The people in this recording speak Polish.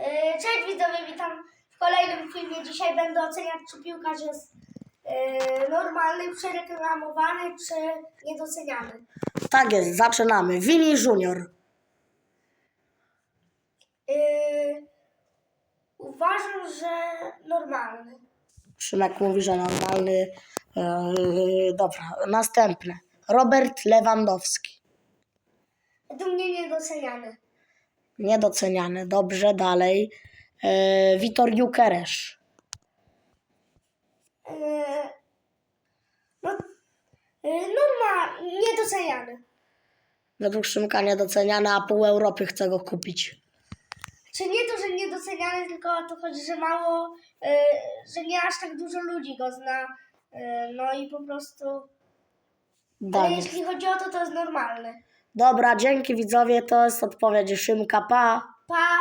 Yy, Cześć widzowie, witam w kolejnym filmie. Dzisiaj będę oceniać, czy piłkarz jest yy, normalny, przereklamowany, czy niedoceniany. Tak jest, zaczynamy. Vini Junior. Yy, uważam, że normalny. Szymek mówi, że normalny. Yy, dobra, następne. Robert Lewandowski. Według mnie niedoceniany. Niedoceniany. Dobrze, dalej. Yy, Witor Jukeresz. Yy, no, yy, normal, niedoceniany. Według Szymka niedoceniany, a pół Europy chce go kupić. Czy nie to, że niedoceniany, tylko o to chodzi, że mało, yy, że nie aż tak dużo ludzi go zna. No i po prostu. Ale Dalej. jeśli chodzi o to, to jest normalny. Dobra, dzięki widzowie, to jest odpowiedź Szymka. Pa! Pa!